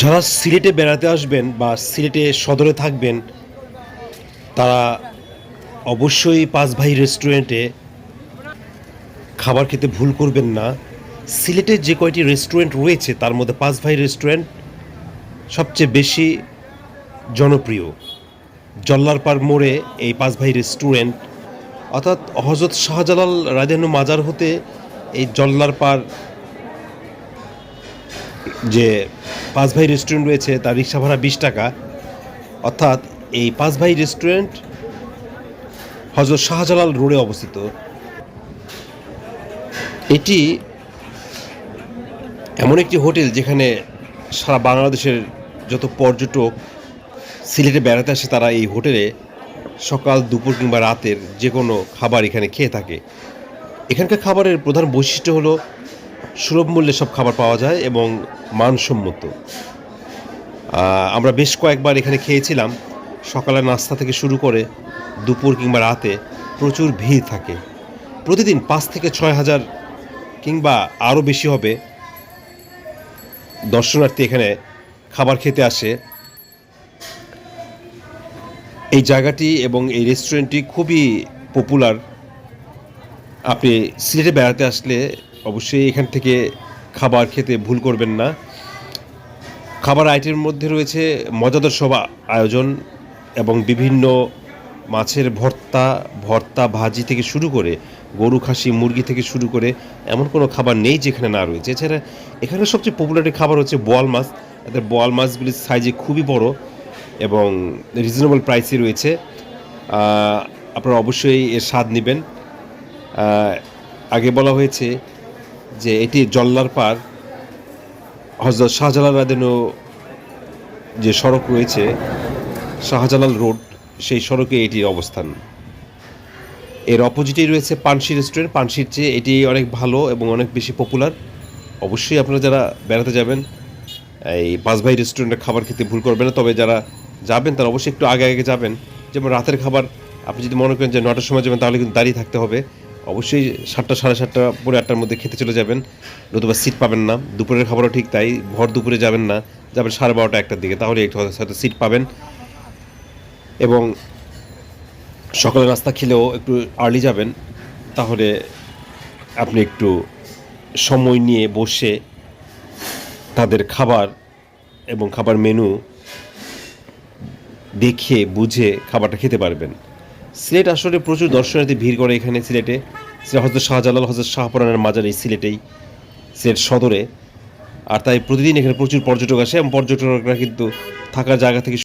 যারা সিলেটে বেড়াতে আসবেন বা সিলেটে সদরে থাকবেন, তারা অবশ্যই পাঁচ ভাই রেস্টুরেন্টে খাবার খেতে ভুল করবেন না। সিলেটে যে কয়টি রেস্টুরেন্ট রয়েছে, তার মধ্যে পাঁচ ভাই রেস্টুরেন্ট সবচেয়ে বেশি জনপ্রিয়। জল্লারপাড় মোড়ে এই পাঁচ ভাই রেস্টুরেন্ট, অর্থাৎ হজরত শাহজালাল রাজানু মাজার হতে এই জল্লারপাড় যে পাঁচ ভাই রেস্টুরেন্ট রয়েছে, তার রিক্সা ভাড়া বিশ টাকা। অর্থাৎ এই পাঁচ ভাই রেস্টুরেন্ট হজরত শাহজালাল রোডে অবস্থিত। এটি এমন একটি হোটেল যেখানে সারা বাংলাদেশের যত পর্যটক সিলেটে বেড়াতে আসে, তারা এই হোটেলে সকাল, দুপুর কিংবা রাতের যে কোনো খাবার এখানে খেয়ে থাকে। এখানকার খাবারের প্রধান বৈশিষ্ট্য হলো সুলভ মূল্যে সব খাবার পাওয়া যায় এবং মানসম্মত। আমরা বেশ কয়েকবার এখানে খেয়েছিলাম। সকালের নাস্তা থেকে শুরু করে দুপুর কিংবা রাতে প্রচুর ভিড় থাকে। প্রতিদিন পাঁচ থেকে ছয় হাজার কিংবা আরও বেশি হবে দর্শনার্থী এখানে খাবার খেতে আসে। এই জায়গাটি এবং এই রেস্টুরেন্টটি খুবই পপুলার। আপনি সিলেটে বেড়াতে আসলে অবশ্যই এখান থেকে খাবার খেতে ভুল করবেন না। খাবার আইটেমের মধ্যে রয়েছে মজাদার সব আয়োজন এবং বিভিন্ন মাছের ভর্তা ভর্তা ভাজি থেকে শুরু করে গরু খাসি, মুরগি থেকে শুরু করে এমন কোনো খাবার নেই যেখানে না রয়েছে। এছাড়া এখানে সবচেয়ে পপুলার খাবার হচ্ছে বোয়াল মাছ। এদের বোয়াল মাছগুলির সাইজে খুবই বড় এবং রিজনেবল প্রাইসে রয়েছে। আপনারা অবশ্যই এর স্বাদ নেবেন। আগে বলা হয়েছে যে এটি জল্লার পার হজরত শাহজালাল রাদেনো যে সড়ক রয়েছে, শাহজালাল রোড, সেই সড়কে এটির অবস্থান। এর অপোজিটেই রয়েছে পানসি রেস্টুরেন্ট। পানসির চেয়ে এটি অনেক ভালো এবং অনেক বেশি পপুলার। অবশ্যই আপনারা যারা বেড়াতে যাবেন, এই পাঁচ ভাই রেস্টুরেন্টে খাবার খেতে ভুল করবেন না। তবে যারা যাবেন, তারা অবশ্যই একটু আগে আগে যাবেন। যেমন রাতের খাবার, আপনি যদি মনে করেন যে নটার সময় যাবেন, তাহলে কিন্তু দাঁড়িয়ে থাকতে হবে। অবশ্যই সাতটা, সাড়ে সাতটা পরে আটটার মধ্যে খেতে চলে যাবেন। নতুবা সিট পাবেন না। দুপুরের খাবারও ঠিক তাই, ভর দুপুরে যাবেন না। যাবেন সাড়ে বারোটা একটার দিকে, তাহলে একটু হয়তো সিট পাবেন। এবং সকালে নাস্তা খেলেও একটু আর্লি যাবেন। তাহলে আপনি একটু সময় নিয়ে বসে তাদের খাবার এবং খাবার মেনু দেখে, বুঝে খাবারটা খেতে পারবেন। সিলেট আসলে প্রচুর দর্শনার্থী ভিড় করে এখানে সিলেটে হজরত শাহজালাল, হজরত শাহপুরানের মাজার এই সিলেটেই, সিলেট সদরে। আর তাই প্রতিদিন এখানে প্রচুর পর্যটক আসে এবং পর্যটকরা কিন্তু থাকার জায়গা থেকে